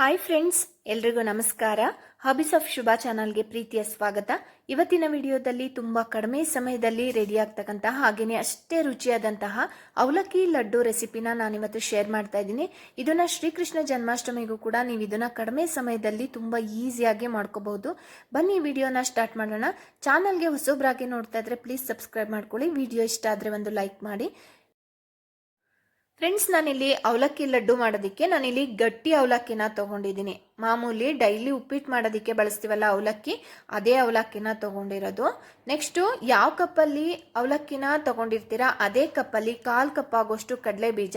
Hi friends ಎಲ್ರಿಗೂ ನಮಸ್ಕಾರ. Hobbies of Shubha ಚಾನಲ್ಗೆ ಪ್ರೀತಿಯ ಸ್ವಾಗತ. ಇವತ್ತಿನ ವಿಡಿಯೋದಲ್ಲಿ ತುಂಬಾ ಕಡಿಮೆ ಸಮಯದಲ್ಲಿ ರೆಡಿ ಆಗ್ತಕ್ಕಂತಹ ಹಾಗೆಯೇ ಅಷ್ಟೇ ರುಚಿಯಾದಂತಹ ಅವಲಕ್ಕಿ ಲಡ್ಡು ರೆಸಿಪಿನ ನಾನಿವತ್ತು ಶೇರ್ ಮಾಡ್ತಾ ಇದ್ದೀನಿ. ಇದನ್ನ ಶ್ರೀಕೃಷ್ಣ ಜನ್ಮಾಷ್ಟಮಿಗೂ ಕೂಡ ನೀವು ಇದನ್ನ ಕಡಿಮೆ ಸಮಯದಲ್ಲಿ ತುಂಬಾ ಈಸಿಯಾಗಿ ಮಾಡ್ಕೋಬಹುದು. ಬನ್ನಿ ವಿಡಿಯೋನ ಸ್ಟಾರ್ಟ್ ಮಾಡೋಣ. ಚಾನಲ್ಗೆ ಹೊಸೊಬ್ಬರಾಗಿ ನೋಡ್ತಾ ಇದ್ರೆ ಪ್ಲೀಸ್ ಸಬ್ಸ್ಕ್ರೈಬ್ ಮಾಡ್ಕೊಳ್ಳಿ. ವಿಡಿಯೋ ಇಷ್ಟ ಆದ್ರೆ ಒಂದು ಲೈಕ್ ಮಾಡಿ. ಫ್ರೆಂಡ್ಸ್ ನಾನಿಲ್ಲಿ ಅವಲಕ್ಕಿ ಲಡ್ಡು ಮಾಡೋದಕ್ಕೆ ನಾನಿಲ್ಲಿ ಗಟ್ಟಿ ಅವಲಕ್ಕಿನ ತಗೊಂಡಿದ್ದೀನಿ. ಮಾಮೂಲಿ ಡೈಲಿ ಉಪ್ಪಿಟ್ಟು ಮಾಡೋದಕ್ಕೆ ಬಳಸ್ತೀವಲ್ಲ ಅವಲಕ್ಕಿ, ಅದೇ ಅವಲಕ್ಕಿನ ತಗೊಂಡಿರೋದು. ನೆಕ್ಸ್ಟು ಯಾವ ಕಪ್ಪಲ್ಲಿ ಅವಲಕ್ಕಿನ ತಗೊಂಡಿರ್ತೀರಾ, ಅದೇ ಕಪ್ಪಲ್ಲಿ ಕಾಲು ಕಪ್ ಆಗೋಷ್ಟು ಕಡಲೆ ಬೀಜ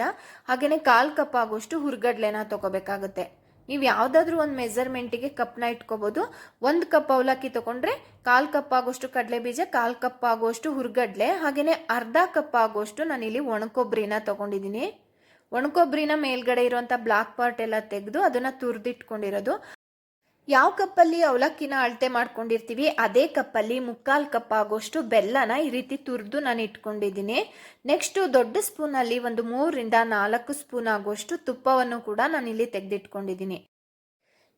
ಹಾಗೆಯೇ ಕಾಲು ಕಪ್ ಆಗೋಷ್ಟು ಹುರ್ಗಡ್ಲೆನ ತಗೋಬೇಕಾಗುತ್ತೆ. ನೀವು ಯಾವುದಾದ್ರೂ ಒಂದು ಮೆಜರ್ಮೆಂಟಿಗೆ ಕಪ್ನ ಇಟ್ಕೋಬೋದು. ಒಂದು ಕಪ್ ಅವಲಕ್ಕಿ ತಗೊಂಡ್ರೆ ಕಾಲು ಕಪ್ ಆಗೋಷ್ಟು ಕಡಲೆ ಬೀಜ, ಕಾಲು ಕಪ್ ಆಗೋಷ್ಟು ಹುರ್ಗಡ್ಲೆ ಹಾಗೆಯೇ ಅರ್ಧ ಕಪ್ ಆಗೋಷ್ಟು ನಾನಿಲ್ಲಿ ಒಣಕೊಬ್ಬರಿನ ತಗೊಂಡಿದ್ದೀನಿ. ಒಣಕೊಬ್ಬರಿನ ಮೇಲ್ಗಡೆ ಇರುವಂಥ ಬ್ಲಾಕ್ ಪಾರ್ಟ್ ಎಲ್ಲ ತೆಗೆದು ಅದನ್ನು ತುರಿದಿಟ್ಕೊಂಡಿರೋದು. ಯಾವ ಕಪ್ಪಲ್ಲಿ ಅವಲಕ್ಕಿನ ಅಳತೆ ಮಾಡ್ಕೊಂಡಿರ್ತೀವಿ, ಅದೇ ಕಪ್ಪಲ್ಲಿ ಮುಕ್ಕಾಲು ಕಪ್ ಆಗೋಷ್ಟು ಬೆಲ್ಲನ ಈ ರೀತಿ ತುರಿದು ನಾನು ಇಟ್ಕೊಂಡಿದ್ದೀನಿ. ನೆಕ್ಸ್ಟು ದೊಡ್ಡ ಸ್ಪೂನಲ್ಲಿ ಒಂದು ಮೂರರಿಂದ ನಾಲ್ಕು ಸ್ಪೂನ್ ಆಗೋಷ್ಟು ತುಪ್ಪವನ್ನು ಕೂಡ ನಾನಿಲ್ಲಿ ತೆಗೆದಿಟ್ಕೊಂಡಿದ್ದೀನಿ.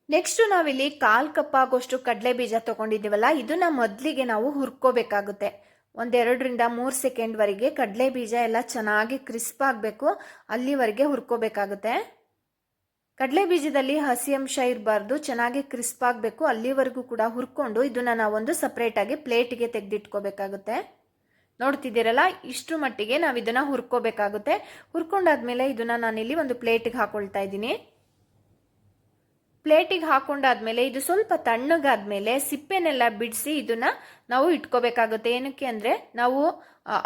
ನೆಕ್ಸ್ಟ್ ನಾವಿಲ್ಲಿ ಕಾಲ್ ಕಪ್ ಆಗೋಷ್ಟು ಕಡಲೆ ಬೀಜ ತಗೊಂಡಿದ್ದೀವಲ್ಲ, ಇದನ್ನ ಮೊದಲಿಗೆ ನಾವು ಹುರ್ಕೋಬೇಕಾಗುತ್ತೆ. ಒಂದೆರಡರಿಂದ ಮೂರು ಸೆಕೆಂಡ್ವರೆಗೆ ಕಡಲೆ ಬೀಜ ಎಲ್ಲ ಚೆನ್ನಾಗಿ ಕ್ರಿಸ್ಪ್ ಆಗಬೇಕು, ಅಲ್ಲಿವರೆಗೆ ಹುರ್ಕೋಬೇಕಾಗುತ್ತೆ. ಕಡಲೆ ಬೀಜದಲ್ಲಿ ಹಸಿ ಅಂಶ ಇರಬಾರ್ದು ಚೆನ್ನಾಗಿ ಕ್ರಿಸ್ಪ್ ಆಗಬೇಕು. ಅಲ್ಲಿವರೆಗೂ ಕೂಡ ಹುರ್ಕೊಂಡು ಇದನ್ನು ನಾವೊಂದು ಸಪ್ರೇಟಾಗಿ ಪ್ಲೇಟಿಗೆ ತೆಗೆದಿಟ್ಕೋಬೇಕಾಗುತ್ತೆ. ನೋಡ್ತಿದ್ದೀರಲ್ಲ, ಇಷ್ಟು ಮಟ್ಟಿಗೆ ನಾವು ಇದನ್ನು ಹುರ್ಕೋಬೇಕಾಗುತ್ತೆ. ಹುರ್ಕೊಂಡಾದ್ಮೇಲೆ ಇದನ್ನು ನಾನಿಲ್ಲಿ ಒಂದು ಪ್ಲೇಟಿಗೆ ಹಾಕೊಳ್ತಾ ಇದ್ದೀನಿ. ಪ್ಲೇಟಿಗೆ ಹಾಕೊಂಡಾದ್ಮೇಲೆ, ಇದು ಸ್ವಲ್ಪ ತಣ್ಣಗಾದ್ಮೇಲೆ ಸಿಪ್ಪೆನೆಲ್ಲ ಬಿಡಿಸಿ ಇದನ್ನ ನಾವು ಇಟ್ಕೋಬೇಕಾಗುತ್ತೆ. ಏನಕ್ಕೆ ಅಂದ್ರೆ, ನಾವು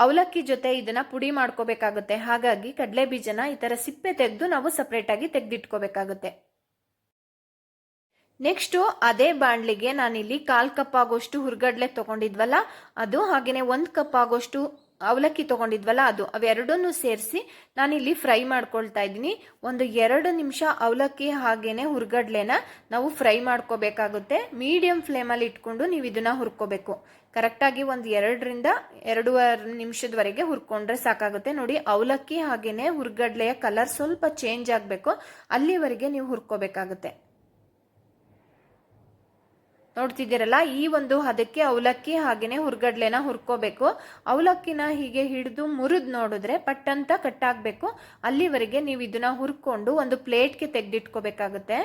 ಅವಲಕ್ಕಿ ಜೊತೆ ಇದನ್ನ ಪುಡಿ ಮಾಡ್ಕೋಬೇಕಾಗುತ್ತೆ. ಹಾಗಾಗಿ ಕಡಲೆ ಬೀಜನ ಈ ತರ ಸಿಪ್ಪೆ ತೆಗೆದು ನಾವು ಸಪ್ರೇಟ್ ಆಗಿ ತೆಗೆದಿಟ್ಕೋಬೇಕಾಗುತ್ತೆ. ನೆಕ್ಸ್ಟು ಅದೇ ಬಾಣ್ಲಿಗೆ ನಾನಿಲ್ಲಿ ಕಾಲು ಕಪ್ ಆಗೋಷ್ಟು ಹುರ್ಗಡ್ಲೆ ತಗೊಂಡಿದ್ವಲ್ಲ, ಅದು ಹಾಗೆಯೇ ಒಂದು ಕಪ್ ಆಗೋಷ್ಟು ಅವಲಕ್ಕಿ ತಗೊಂಡಿದ್ವಲ್ಲ, ಅದು ಅವೆರಡನ್ನೂ ಸೇರಿಸಿ ನಾನಿಲ್ಲಿ ಫ್ರೈ ಮಾಡ್ಕೊಳ್ತಾ ಇದ್ದೀನಿ. ಒಂದು ಎರಡು ನಿಮಿಷ ಅವಲಕ್ಕಿ ಹಾಗೇನೆ ಹುರ್ಗಡ್ಲೆನ ನಾವು ಫ್ರೈ ಮಾಡ್ಕೋಬೇಕಾಗುತ್ತೆ. ಮೀಡಿಯಂ ಫ್ಲೇಮಲ್ಲಿ ಇಟ್ಕೊಂಡು ನೀವು ಇದನ್ನ ಹುರ್ಕೋಬೇಕು. ಕರೆಕ್ಟಾಗಿ ಒಂದು ಎರಡರಿಂದ ಎರಡೂವರೆ ನಿಮಿಷದವರೆಗೆ ಹುರ್ಕೊಂಡ್ರೆ ಸಾಕಾಗುತ್ತೆ. ನೋಡಿ, ಅವಲಕ್ಕಿ ಹಾಗೇನೆ ಹುರ್ಗಡ್ಲೆಯ ಕಲರ್ ಸ್ವಲ್ಪ ಚೇಂಜ್ ಆಗಬೇಕು. ಅಲ್ಲಿವರೆಗೆ ನೀವು ಹುರ್ಕೋಬೇಕಾಗುತ್ತೆ. ನೋಡ್ತಿದ್ದೀರಲ್ಲ, ಈ ಒಂದು ಹದಕ್ಕೆ ಅವಲಕ್ಕಿ ಹಾಗೇನೆ ಹುರ್ಗಡ್ಲೆನ ಹುರ್ಕೋಬೇಕು. ಅವಲಕ್ಕಿನ ಹೀಗೆ ಹಿಡಿದು ಮುರಿದು ನೋಡಿದ್ರೆ ಪಟ್ಟಂತ ಕಟ್ಟಾಗಬೇಕು. ಅಲ್ಲಿವರೆಗೆ ನೀವು ಇದನ್ನ ಹುರ್ಕೊಂಡು ಒಂದು ಪ್ಲೇಟ್ಗೆ ತೆಗೆದಿಟ್ಕೋಬೇಕಾಗುತ್ತೆ.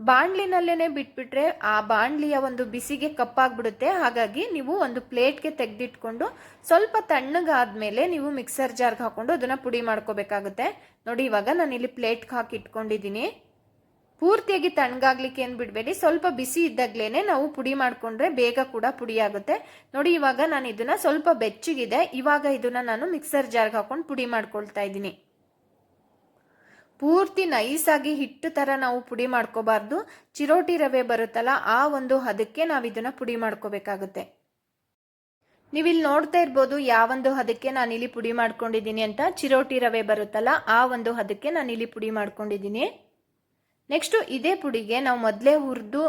ಬಾಣ್ಲಿನಲ್ಲೇನೆ ಬಿಟ್ಬಿಟ್ರೆ ಆ ಬಾಣ್ಲಿಯ ಒಂದು ಬಿಸಿಗೆ ಕಪ್ಪಾಗ್ಬಿಡುತ್ತೆ. ಹಾಗಾಗಿ ನೀವು ಒಂದು ಪ್ಲೇಟ್ಗೆ ತೆಗೆದಿಟ್ಕೊಂಡು ಸ್ವಲ್ಪ ತಣ್ಣಗಾದ್ಮೇಲೆ ನೀವು ಮಿಕ್ಸರ್ ಜಾರ್ಗೆ ಹಾಕೊಂಡು ಅದನ್ನ ಪುಡಿ ಮಾಡ್ಕೋಬೇಕಾಗುತ್ತೆ. ನೋಡಿ, ಇವಾಗ ನಾನು ಇಲ್ಲಿ ಪ್ಲೇಟ್ಗೆ ಹಾಕಿ ಇಟ್ಕೊಂಡಿದ್ದೀನಿ ಪೂರ್ತಿಯಾಗಿ ತಣ್ಣಗಾಗ್ಲಿಕ್ಕೆ ಏನು ಬಿಡಬೇಡಿ. ಸ್ವಲ್ಪ ಬಿಸಿ ಇದ್ದಾಗ್ಲೇ ನಾವು ಪುಡಿ ಮಾಡ್ಕೊಂಡ್ರೆ ಬೇಗ ಕೂಡ ಪುಡಿ ಆಗುತ್ತೆ. ನೋಡಿ, ಇವಾಗ ನಾನು ಇದನ್ನ ಸ್ವಲ್ಪ ಬೆಚ್ಚಗಿದೆ. ಇವಾಗ ಇದನ್ನ ನಾನು ಮಿಕ್ಸರ್ ಜಾರ್ಗೆ ಹಾಕೊಂಡು ಪುಡಿ ಮಾಡ್ಕೊಳ್ತಾ ಇದ್ದೀನಿ. ಪೂರ್ತಿ ನೈಸ್ ಆಗಿ ಹಿಟ್ಟು ಥರ ನಾವು ಪುಡಿ ಮಾಡ್ಕೋಬಾರ್ದು. ಚಿರೋಟಿ ರವೆ ಬರುತ್ತಲ್ಲ, ಆ ಒಂದು ಹದಕ್ಕೆ ನಾವು ಇದನ್ನ ಪುಡಿ ಮಾಡ್ಕೋಬೇಕಾಗುತ್ತೆ. ನೀವಿಲ್ಲಿ ನೋಡ್ತಾ ಇರ್ಬೋದು, ಯಾವೊಂದು ಹದಕ್ಕೆ ನಾನು ಇಲ್ಲಿ ಪುಡಿ ಮಾಡ್ಕೊಂಡಿದ್ದೀನಿ ಅಂತ. ಚಿರೋಟಿ ರವೆ ಬರುತ್ತಲ್ಲ, ಆ ಒಂದು ಹದಕ್ಕೆ ನಾನು ಇಲ್ಲಿ ಪುಡಿ ಮಾಡ್ಕೊಂಡಿದ್ದೀನಿ. ನೆಕ್ಸ್ಟು ಇದೇ ಪುಡಿಗೆ ನಾವು ಮೊದಲೇ ಹುರಿದು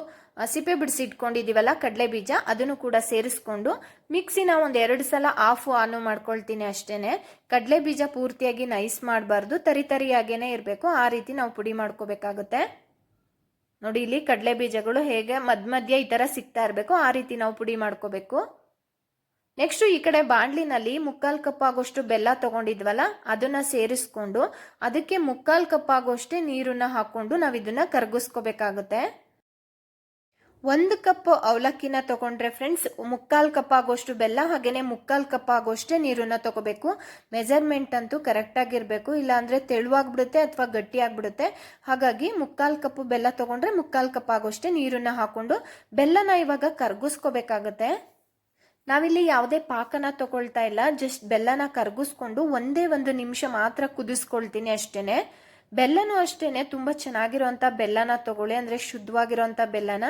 ಸಿಪ್ಪೆ ಬಿಡಿಸಿ ಇಟ್ಕೊಂಡಿದ್ದೀವಲ್ಲ ಕಡಲೆ ಬೀಜ, ಅದನ್ನು ಕೂಡ ಸೇರಿಸ್ಕೊಂಡು ಮಿಕ್ಸಿನ ಒಂದು ಎರಡು ಸಲ ಆಫ್ ಆನು ಮಾಡ್ಕೊಳ್ತೀನಿ ಅಷ್ಟೇ ಕಡಲೆ ಬೀಜ ಪೂರ್ತಿಯಾಗಿ ನೈಸ್ ಮಾಡಬಾರ್ದು, ತರಿ ತರಿಯಾಗೇನೆ ಇರಬೇಕು, ಆ ರೀತಿ ನಾವು ಪುಡಿ ಮಾಡ್ಕೋಬೇಕಾಗುತ್ತೆ. ನೋಡಿ, ಇಲ್ಲಿ ಕಡಲೆ ಬೀಜಗಳು ಹೇಗೆ ಮಧ್ಯ ಮಧ್ಯ ಈ ಥರ ಸಿಗ್ತಾ ಇರಬೇಕು, ಆ ರೀತಿ ನಾವು ಪುಡಿ ಮಾಡ್ಕೋಬೇಕು. ನೆಕ್ಸ್ಟ್ ಈ ಕಡೆ ಬಾಂಡ್ಲಿನಲ್ಲಿ ಮುಕ್ಕಾಲ್ ಕಪ್ ಆಗೋಷ್ಟು ಬೆಲ್ಲ ತಗೊಂಡಿದ್ವಲ್ಲ, ಅದನ್ನ ಸೇರಿಸ್ಕೊಂಡು ಅದಕ್ಕೆ ಮುಕ್ಕಾಲ್ ಕಪ್ ಆಗೋಷ್ಟೇ ನೀರನ್ನ ಹಾಕೊಂಡು ನಾವು ಇದನ್ನ ಕರಗಿಸ್ಕೋಬೇಕಾಗುತ್ತೆ. ಒಂದು ಕಪ್ ಅವಲಕ್ಕಿನ ತಗೊಂಡ್ರೆ ಫ್ರೆಂಡ್ಸ್, ಮುಕ್ಕಾಲ್ ಕಪ್ ಆಗೋಷ್ಟು ಬೆಲ್ಲ ಹಾಗೇನೆ ಮುಕ್ಕಾಲ್ ಕಪ್ ಆಗೋಷ್ಟೇ ನೀರನ್ನ ತಗೋಬೇಕು. ಮೆಜರ್ಮೆಂಟ್ ಅಂತೂ ಕರೆಕ್ಟ್ ಆಗಿರ್ಬೇಕು, ಇಲ್ಲಾಂದ್ರೆ ತೆಳುವಾಗ್ಬಿಡುತ್ತೆ ಅಥವಾ ಗಟ್ಟಿ ಆಗ್ಬಿಡುತ್ತೆ ಹಾಗಾಗಿ ಮುಕ್ಕಾಲ್ ಕಪ್ ಬೆಲ್ಲ ತಗೊಂಡ್ರೆ ಮುಕ್ಕಾಲ್ ಕಪ್ ಆಗೋಷ್ಟೇ ನೀರನ್ನ ಹಾಕೊಂಡು ಬೆಲ್ಲನ ಇವಾಗ ಕರ್ಗಿಸ್ಕೋಬೇಕಾಗತ್ತೆ. ನಾವಿಲ್ಲಿ ಯಾವುದೇ ಪಾಕನ ತಗೊಳ್ತಾ ಇಲ್ಲ. ಜಸ್ಟ್ ಬೆಲ್ಲನ ಕರಗಿಸ್ಕೊಂಡು ಒಂದೇ ಒಂದು ನಿಮಿಷ ಮಾತ್ರ ಕುದಿಸ್ಕೊಳ್ತೀನಿ ಅಷ್ಟೇನೆ. ಬೆಲ್ಲನೂ ಅಷ್ಟೇನೆ, ತುಂಬಾ ಚೆನ್ನಾಗಿರೋಂಥ ಬೆಲ್ಲನ ತಗೊಳ್ಳಿ. ಅಂದ್ರೆ ಶುದ್ಧವಾಗಿರೋಂಥ ಬೆಲ್ಲನ.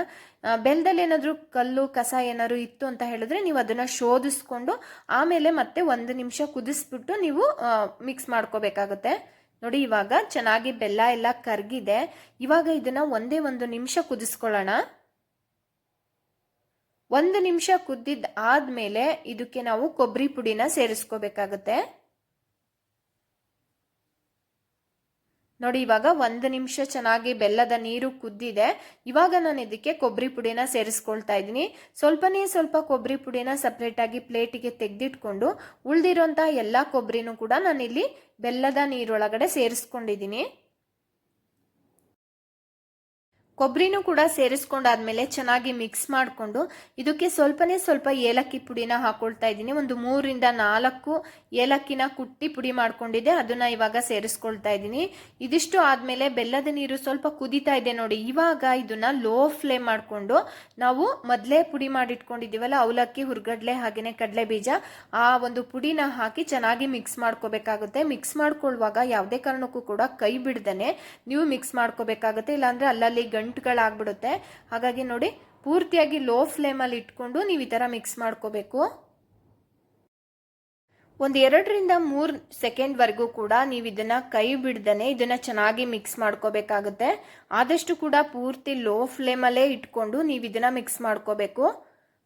ಬೆಲ್ಲದಲ್ಲಿ ಏನಾದರೂ ಕಲ್ಲು, ಕಸ ಏನಾದ್ರು ಇತ್ತು ಅಂತ ಹೇಳಿದ್ರೆ ನೀವು ಅದನ್ನ ಶೋಧಿಸ್ಕೊಂಡು ಆಮೇಲೆ ಮತ್ತೆ ಒಂದು ನಿಮಿಷ ಕುದಿಸ್ಬಿಟ್ಟು ನೀವು ಮಿಕ್ಸ್ ಮಾಡ್ಕೋಬೇಕಾಗುತ್ತೆ. ನೋಡಿ ಇವಾಗ ಚೆನ್ನಾಗಿ ಬೆಲ್ಲ ಎಲ್ಲ ಕರ್ಗಿದೆ. ಇವಾಗ ಇದನ್ನ ಒಂದೇ ಒಂದು ನಿಮಿಷ ಕುದಿಸ್ಕೊಳ್ಳೋಣ. ಒಂದು ನಿಮಿಷ ಕುದ್ದಿದ್ದು ಆದಮೇಲೆ ಇದಕ್ಕೆ ನಾವು ಕೊಬ್ಬರಿ ಪುಡಿನ ಸೇರಿಸ್ಕೋಬೇಕಾಗತ್ತೆ. ನೋಡಿ, ಇವಾಗ ಒಂದು ನಿಮಿಷ ಚೆನ್ನಾಗಿ ಬೆಲ್ಲದ ನೀರು ಕುದ್ದಿದೆ. ಇವಾಗ ನಾನು ಇದಕ್ಕೆ ಕೊಬ್ಬರಿ ಪುಡಿನ ಸೇರಿಸ್ಕೊಳ್ತಾ ಇದ್ದೀನಿ. ಸ್ವಲ್ಪನೇ ಸ್ವಲ್ಪ ಕೊಬ್ಬರಿ ಪುಡಿನ ಸಪ್ರೇಟಾಗಿ ಪ್ಲೇಟಿಗೆ ತೆಗೆದಿಟ್ಕೊಂಡು ಉಳಿದಿರೋಂಥ ಎಲ್ಲ ಕೊಬ್ಬರಿನೂ ಕೂಡ ನಾನಿಲ್ಲಿ ಬೆಲ್ಲದ ನೀರೊಳಗಡೆ ಸೇರಿಸ್ಕೊಂಡಿದ್ದೀನಿ. ಕೊಬ್ಬರಿನೂ ಕೂಡ ಸೇರಿಸ್ಕೊಂಡಾದ್ಮೇಲೆ ಚೆನ್ನಾಗಿ ಮಿಕ್ಸ್ ಮಾಡಿಕೊಂಡು ಇದಕ್ಕೆ ಸ್ವಲ್ಪನೇ ಸ್ವಲ್ಪ ಏಲಕ್ಕಿ ಪುಡಿನ ಹಾಕೊಳ್ತಾ ಇದ್ದೀನಿ. ಒಂದು ಮೂರಿಂದ ನಾಲ್ಕು ಏಲಕ್ಕಿನ ಕುಟ್ಟಿ ಪುಡಿ ಮಾಡ್ಕೊಂಡಿದ್ದೆ. ಅದನ್ನ ಇವಾಗ ಸೇರಿಸ್ಕೊಳ್ತಾ ಇದ್ದೀನಿ. ಇದಿಷ್ಟು ಆದಮೇಲೆ ಬೆಲ್ಲದ ನೀರು ಸ್ವಲ್ಪ ಕುದೀತಾ ಇದೆ ನೋಡಿ. ಇವಾಗ ಇದನ್ನ ಲೋ ಫ್ಲೇಮ್ ಮಾಡಿಕೊಂಡು ನಾವು ಮೊದಲೇ ಪುಡಿ ಮಾಡಿಟ್ಕೊಂಡಿದ್ದೀವಲ್ಲ, ಅವಲಕ್ಕಿ, ಹುರ್ಗಡ್ಲೆ ಹಾಗೆಯೇ ಕಡಲೆ ಬೀಜ, ಆ ಒಂದು ಪುಡಿನ ಹಾಕಿ ಚೆನ್ನಾಗಿ ಮಿಕ್ಸ್ ಮಾಡ್ಕೋಬೇಕಾಗುತ್ತೆ. ಮಿಕ್ಸ್ ಮಾಡ್ಕೊಳ್ಳುವಾಗ ಯಾವುದೇ ಕಾರಣಕ್ಕೂ ಕೂಡ ಕೈ ಬಿಡ್ದನೆ ನೀವು ಮಿಕ್ಸ್ ಮಾಡ್ಕೋಬೇಕಾಗುತ್ತೆ. ಇಲ್ಲಾಂದ್ರೆ ಅಲ್ಲಲ್ಲಿ ಗಂಟು ಗಂಟುಗಳಾಗ್ಬಿಡುತ್ತೆ ಹಾಗಾಗಿ ನೋಡಿ, ಪೂರ್ತಿಯಾಗಿ ಲೋ ಫ್ಲೇಮಲ್ಲಿ ಇಟ್ಕೊಂಡು ನೀವು ಈ ಥರ ಮಿಕ್ಸ್ ಮಾಡ್ಕೋಬೇಕು. ಒಂದು ಎರಡರಿಂದ ಮೂರು ಸೆಕೆಂಡ್ವರೆಗೂ ಕೂಡ ನೀವು ಇದನ್ನು ಕೈ ಬಿಡ್ದೇ ಇದನ್ನು ಚೆನ್ನಾಗಿ ಮಿಕ್ಸ್ ಮಾಡ್ಕೋಬೇಕಾಗುತ್ತೆ. ಆದಷ್ಟು ಕೂಡ ಪೂರ್ತಿ ಲೋ ಫ್ಲೇಮಲ್ಲೇ ಇಟ್ಕೊಂಡು ನೀವು ಇದನ್ನು ಮಿಕ್ಸ್ ಮಾಡ್ಕೋಬೇಕು.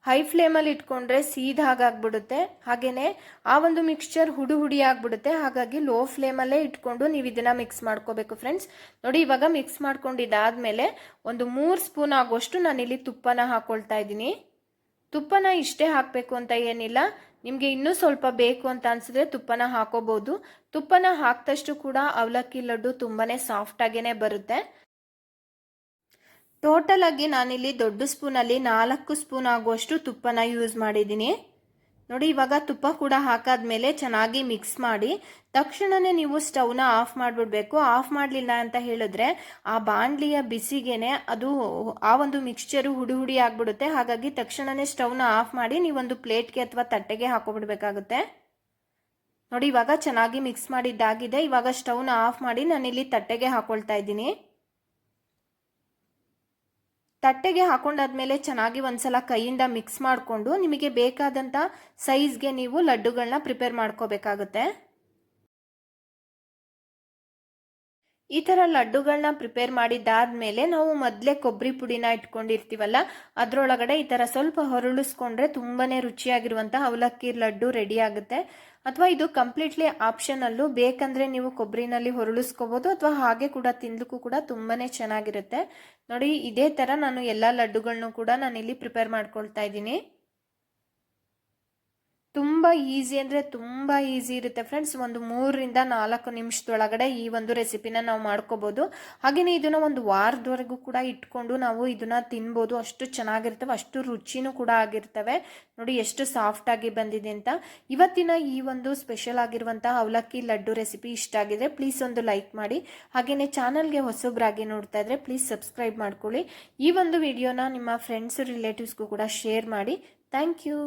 ಹೈ ಫ್ಲೇಮಲ್ಲಿ ಇಟ್ಕೊಂಡ್ರೆ ಸೀದಾಗಾಗ್ಬಿಡುತ್ತೆ ಹಾಗೆಯೇ ಆ ಒಂದು ಮಿಕ್ಸ್ಚರ್ ಹುಡು ಹುಡಿ ಆಗಿಬಿಡುತ್ತೆ. ಹಾಗಾಗಿ ಲೋ ಫ್ಲೇಮಲ್ಲೇ ಇಟ್ಕೊಂಡು ನೀವು ಇದನ್ನು ಮಿಕ್ಸ್ ಮಾಡ್ಕೋಬೇಕು ಫ್ರೆಂಡ್ಸ್ ನೋಡಿ, ಇವಾಗ ಮಿಕ್ಸ್ ಮಾಡ್ಕೊಂಡಿದ್ದಾದಮೇಲೆ ಒಂದು ಮೂರು ಸ್ಪೂನ್ ಆಗೋಷ್ಟು ನಾನಿಲ್ಲಿ ತುಪ್ಪನ ಹಾಕ್ಕೊಳ್ತಾ ಇದ್ದೀನಿ. ತುಪ್ಪನ ಇಷ್ಟೇ ಹಾಕಬೇಕು ಅಂತ ಏನಿಲ್ಲ. ನಿಮಗೆ ಇನ್ನೂ ಸ್ವಲ್ಪ ಬೇಕು ಅಂತ ಅನಿಸಿದ್ರೆ ತುಪ್ಪನ ಹಾಕೋಬಹುದು ತುಪ್ಪನ ಹಾಕ್ದಷ್ಟು ಕೂಡ ಅವಲಕ್ಕಿ ಲಡ್ಡು ತುಂಬಾ ಸಾಫ್ಟಾಗೇ ಬರುತ್ತೆ. ಟೋಟಲ್ ಆಗಿ ನಾನಿಲ್ಲಿ ದೊಡ್ಡ ಸ್ಪೂನಲ್ಲಿ ನಾಲ್ಕು ಸ್ಪೂನ್ ಆಗುವಷ್ಟು ತುಪ್ಪನ ಯೂಸ್ ಮಾಡಿದ್ದೀನಿ. ನೋಡಿ, ಇವಾಗ ತುಪ್ಪ ಕೂಡ ಹಾಕಾದ್ಮೇಲೆ ಚೆನ್ನಾಗಿ ಮಿಕ್ಸ್ ಮಾಡಿ ತಕ್ಷಣನೇ ನೀವು ಸ್ಟವ್ನ ಆಫ್ ಮಾಡಿಬಿಡ್ಬೇಕು. ಆಫ್ ಮಾಡಲಿಲ್ಲ ಅಂತ ಹೇಳಿದ್ರೆ ಆ ಬಾಣಲಿಯ ಬಿಸಿಗೆನೆ ಅದು ಆ ಒಂದು ಮಿಕ್ಸ್ಚರು ಹುಡಿ ಹುಡಿ ಆಗಿಬಿಡುತ್ತೆ. ಹಾಗಾಗಿ ತಕ್ಷಣನೇ ಸ್ಟವ್ನ ಆಫ್ ಮಾಡಿ ನೀವೊಂದು ಪ್ಲೇಟ್ಗೆ ಅಥವಾ ತಟ್ಟೆಗೆ ಹಾಕೋಬಿಡ್ಬೇಕಾಗುತ್ತೆ. ನೋಡಿ, ಇವಾಗ ಚೆನ್ನಾಗಿ ಮಿಕ್ಸ್ ಮಾಡಿದ್ದಾಗಿದೆ. ಇವಾಗ ಸ್ಟವ್ನ ಆಫ್ ಮಾಡಿ ನಾನಿಲ್ಲಿ ತಟ್ಟೆಗೆ ಹಾಕೊಳ್ತಾ ಇದ್ದೀನಿ. ತಟ್ಟೆಗೆ ಹಾಕೊಂಡಾದ್ಮೇಲೆ ಚೆನ್ನಾಗಿ ಒಂದ್ಸಲ ಕೈಯಿಂದ ಮಿಕ್ಸ್ ಮಾಡಿಕೊಂಡು ನಿಮಗೆ ಬೇಕಾದಂಥ ಸೈಜ್ಗೆ ನೀವು ಲಡ್ಡುಗಳನ್ನ ಪ್ರಿಪೇರ್ ಮಾಡ್ಕೋಬೇಕಾಗುತ್ತೆ. ಈ ಥರ ಲಡ್ಡುಗಳನ್ನ ಪ್ರಿಪೇರ್ ಮಾಡಿದ್ದಾದ್ಮೇಲೆ ನಾವು ಮೊದಲೇ ಕೊಬ್ಬರಿ ಪುಡಿನ ಇಟ್ಕೊಂಡಿರ್ತೀವಲ್ಲ, ಅದರೊಳಗಡೆ ಈ ಥರ ಸ್ವಲ್ಪ ಹೊರಳಿಸ್ಕೊಂಡ್ರೆ ತುಂಬಾ ರುಚಿಯಾಗಿರುವಂತಹ ಅವಲಕ್ಕಿ ಲಡ್ಡು ರೆಡಿ ಆಗುತ್ತೆ. ಅಥವಾ ಇದು ಕಂಪ್ಲೀಟ್ಲಿ ಆಪ್ಷನಲ್ಲು ಬೇಕಂದರೆ ನೀವು ಕೊಬ್ಬರಿನಲ್ಲಿ ಹೊರಳಿಸ್ಕೋಬೋದು, ಅಥವಾ ಹಾಗೆ ಕೂಡ ತಿನ್ಲಿಕ್ಕೂ ಕೂಡ ತುಂಬಾ ಚೆನ್ನಾಗಿರುತ್ತೆ. ನೋಡಿ, ಇದೇ ಥರ ನಾನು ಎಲ್ಲ ಲಡ್ಡುಗಳನ್ನು ಕೂಡ ನಾನಿಲ್ಲಿ ಪ್ರಿಪೇರ್ ಮಾಡ್ಕೊಳ್ತಾ ಇದ್ದೀನಿ. ತುಂಬ ಈಸಿ ಅಂದರೆ ತುಂಬ ಈಸಿ ಇರುತ್ತೆ ಫ್ರೆಂಡ್ಸ್ ಒಂದು ಮೂರರಿಂದ ನಾಲ್ಕು ನಿಮಿಷದೊಳಗಡೆ ಈ ಒಂದು ರೆಸಿಪಿನ ನಾವು ಮಾಡ್ಕೋಬೋದು. ಹಾಗೆಯೇ ಇದನ್ನು ಒಂದು ವಾರದವರೆಗೂ ಕೂಡ ಇಟ್ಕೊಂಡು ನಾವು ಇದನ್ನು ತಿನ್ಬೋದು. ಅಷ್ಟು ಚೆನ್ನಾಗಿರ್ತವೆ, ಅಷ್ಟು ರುಚಿನೂ ಕೂಡ ಆಗಿರ್ತವೆ. ನೋಡಿ ಎಷ್ಟು ಸಾಫ್ಟಾಗಿ ಬಂದಿದೆ ಅಂತ. ಇವತ್ತಿನ ಈ ಒಂದು ಸ್ಪೆಷಲ್ ಆಗಿರುವಂಥ ಅವಲಕ್ಕಿ ಲಡ್ಡು ರೆಸಿಪಿ ಇಷ್ಟ ಆಗಿದೆ ಪ್ಲೀಸ್ ಒಂದು ಲೈಕ್ ಮಾಡಿ. ಹಾಗೆಯೇ ಚಾನಲ್ಗೆ ಹೊಸಬ್ರಾಗಿ ನೋಡ್ತಾ ಇದ್ರೆ ಪ್ಲೀಸ್ ಸಬ್ಸ್ಕ್ರೈಬ್ ಮಾಡ್ಕೊಳ್ಳಿ. ಈ ಒಂದು ವಿಡಿಯೋನ ನಿಮ್ಮ ಫ್ರೆಂಡ್ಸ್ ರಿಲೇಟಿವ್ಸ್ಗೂ ಕೂಡ ಶೇರ್ ಮಾಡಿ. Thank you